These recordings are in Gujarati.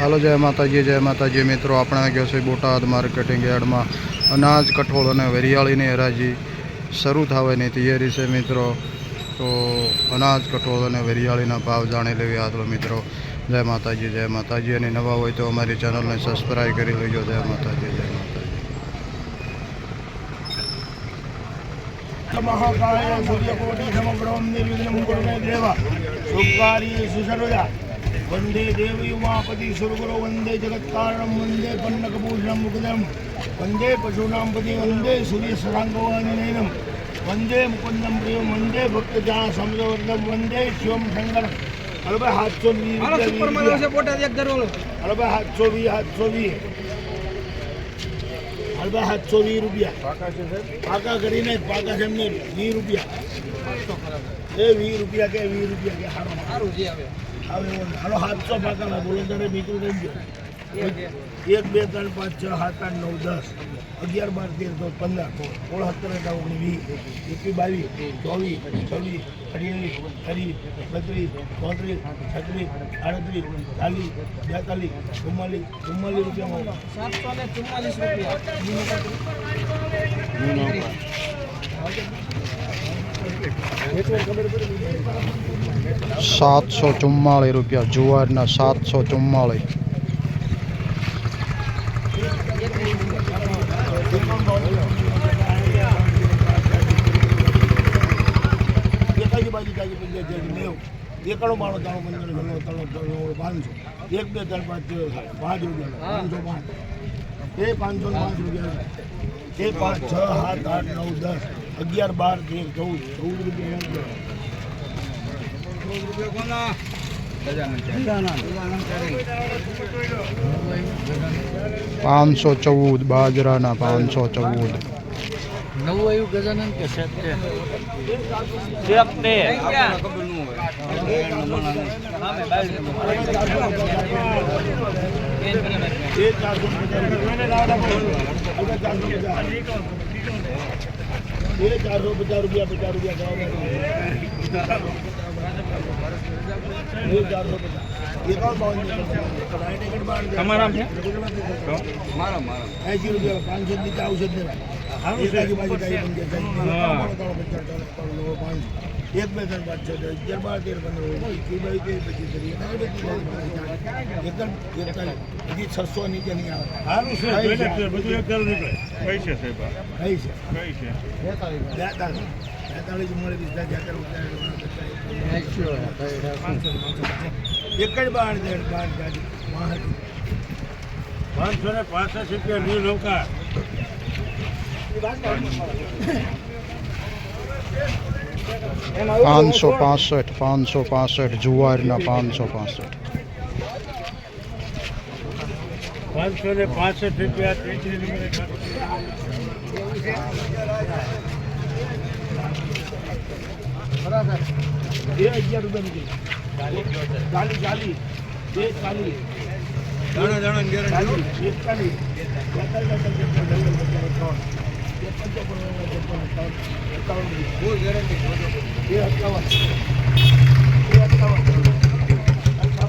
હાલો, જય માતાજી જય માતાજી. મિત્રો, આપણે ગયો છે બોટાદ માર્કેટિંગ યાર્ડમાં. અનાજ, કઠોળ અને વરિયાળીની હરાજી શરૂ થવાની તૈયારી છે, મિત્રો. તો અનાજ, કઠોળ અને વરિયાળીના ભાવ જાણી લેવી આટલો મિત્રો. જય માતાજી જય માતાજી. અને નવા હોય તો અમારી ચેનલને સબસ્ક્રાઈબ કરી લેજો. જય માતાજી જય માતાજી. મહાકાય, સૂર્યકોટી સમગ્રમ નિર્વિઘ્ન દેવ. શુભકાર્યેષુ સર્વદા વંદે દેવી ઉમાપતિ સુરગુરો વંદે જગત્કારણમ વંદે પન્નકભૂષણમ મુકદમ વંદે પશુનામ પતિ વંદે સૂર્યસરાંગવાનિનયનમ વંદે મુકુંદમ પ્રિયમ વંદે ભક્તજા સમૃવર્ધમ વંદે શિવમ શંકર અરે ભાઈ સાતસો વીસ હાલો સુપર માલો છે રૂપિયા બોટાદ એક ધરવાળો અરે ભાઈ સાતસો વીસ સાતસો વીસ અરે ભાઈ સાતસો વીસ રૂપિયા પાકા કરીને જ પાકા છે એમને વીસ રૂપિયા એ વીસ રૂપિયા કે વીસ રૂપિયા કે હારો સારું છે હવે આવે એવો. હાલો સાતસો પાકાના બોલો તારે બીજું રહી ગયો એક બે ત્રણ પાંચ છ સાત આઠ નવ દસ અગિયાર બાર તેર ચૌદ પંદર સોળ સત્તર અઢાર ઓગણીસ વીસ એકવીસ બાવીસ ચોવીસ છવ્વીસ અઠ્યાવીસ ત્રીસ બત્રીસ ચોત્રીસ છત્રીસ આડત્રીસ ચાલીસ બેતાલીસ ચુમ્માલીસ ચુમ્માલીસ રૂપિયા સાતસો ને ચુમ્માલીસ રૂપિયા. સાતસો ચુમ્માળીસ રૂપિયા જુવારના સાતસો ચુમ્માળીસ એકાણું માણો ત્રણ પંદર ત્રણ ત્રણ પાંચસો એક બે ત્રણ પાંચ પાંચ રૂપિયા પાંચસો પાંચ એ પાંચસો પાંચ રૂપિયા એ પાંચ છ સાત આઠ નવ દસ અગિયાર બાર તેર ચૌદ ચૌદ રૂપિયા પાંચસો ચૌદ બાજરાના પાંચસો ચૌદ નવું આવ્યું ગજાનંદ કે એ ચારસો પચાસ રૂપિયા એ ચારસો પચાસ રૂપિયા પચાસ રૂપિયા એ ચારસો એસી રૂપિયા પાંચસો પણ કે પાંચસો એક બે ત્રણ પાંચ છ? અગિયાર બાર તેર પંદર એકવીસ પચીસ હજી છસો નીચે નહીં આવે સારું છે છે? બધું એક નીકળે. કઈ છે સાહેબ કઈ છે. કઈ છે બેતાલીસ બેતાલીસ ઉંમરે વીસતા જ્યાં એક જ બાર દેડ બાર ગાડી વાહન પાંચસો ને પાસઠ રૂપિયા ન્યુ નૌકા પાંચસો પાસઠ પાંચસો પાસઠ જુવારના પાંચસો પાસઠ પાંચસો ને પાસઠ રૂપિયા એકતાલીસ બેતાલીસ બેતાલીસ બેતાલીસ ચાલી ત્રણ ત્રેપન ચાલી ચોપન એકાવન એકાવન બે અઠાવન બે અઠાવન અઠાવન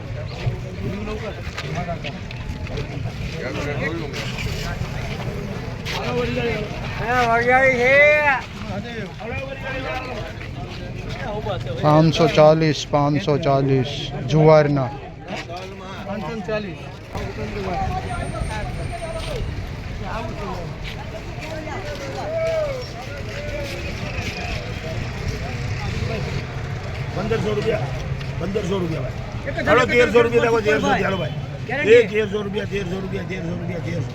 पाँच सौ चालीस पाँच सौ चालीस जुआरना। पंद्रह सौ रुपया पंद्रह सौ रुपया भाई। રૂપિયા તેરસો રૂપિયા દેખો તેરસો ચાલો ભાઈ એ તેરસો રૂપિયા તેરસો રૂપિયા તેરસો રૂપિયા તેરસો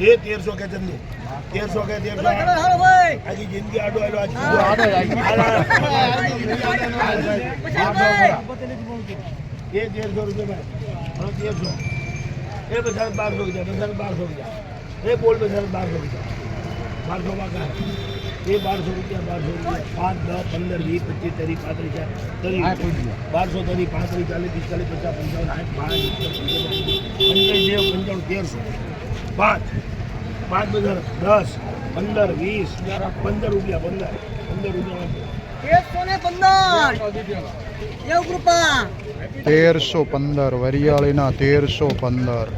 એ તેરસો કે ચંદુ તેરસો કે તેરસો આજી જિંદગી આડો આડો આડો એ તેરસો રૂપિયા ભાઈ તેરસો એ બધા બારસો રૂપિયા બધા બારસો રૂપિયા એ બોલ બધા બારસો રૂપિયા બારસો બાકા એ બારસો રૂપિયા બારસો રૂપિયા પાંચ દસ પંદર વીસ પચીસ ત્રીસ પાંત્રીસ ચાર ત્રીસ બારસો ત્રીસ પાંત્રીસ ચાલીસ પિસ્તાલીસ પચાસ પંચાવન આઠ પાંચ પંચાવન પંચાવન તેરસો. પાંચ. પાંચ બધા દસ પંદર વીસ પંદર રૂપિયા પંદર. પંદર રૂપિયા તેરસો પંદર વરિયાળીના તેરસો પંદર.